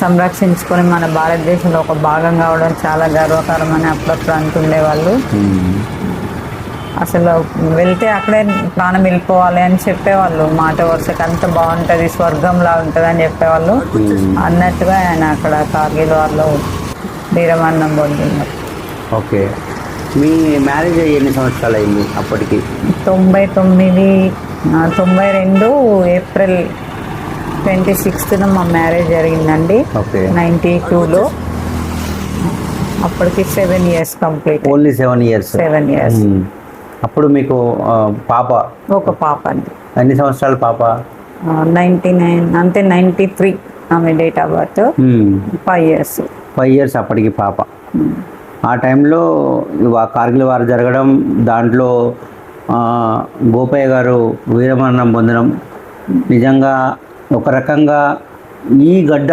సంరక్షించుకొని మన భారతదేశంలో ఒక భాగం కావడం చాలా గర్వకారం అని అప్పుడప్పుడు అంటుండేవాళ్ళు. అసలు వెళ్తే అక్కడే ప్రాణం వెళ్ళిపోవాలి అని చెప్పేవాళ్ళు. మాట వరుసకి అంత బాగుంటుంది స్వర్గంలా ఉంటుంది అని చెప్పేవాళ్ళు. అన్నట్టుగా ఆయన అక్కడ కార్గిల్ వారిలో వీరమరణం పొందినారు ఓకే. మీ మ్యారేజ్ ఎన్ని సంవత్సరాలు అయింది అప్పటికి? తొంభై తొమ్మిది తొంభై రెండు ఏప్రిల్ ట్వంటీ సిక్స్త్న మా మ్యారేజ్ జరిగిందండి. ఓకే. నైంటీ టూలో. అప్పటికి seven years complete. Only seven years. Seven years. అప్పుడు మీకు పాప? ఒక పాప అండి. ఎన్ని సంవత్సరాలు పాప? నైంటీ నైన్ అంతే నైంటీ త్రీ ఆమె date of birth. Five years. Five years అప్పటికి పాప. ఆ టైంలో కార్గిల్ వారు జరగడం దాంట్లో గోపయ్య గారు వీరమరణం పొందడం నిజంగా ఒక రకంగా ఈ గడ్డ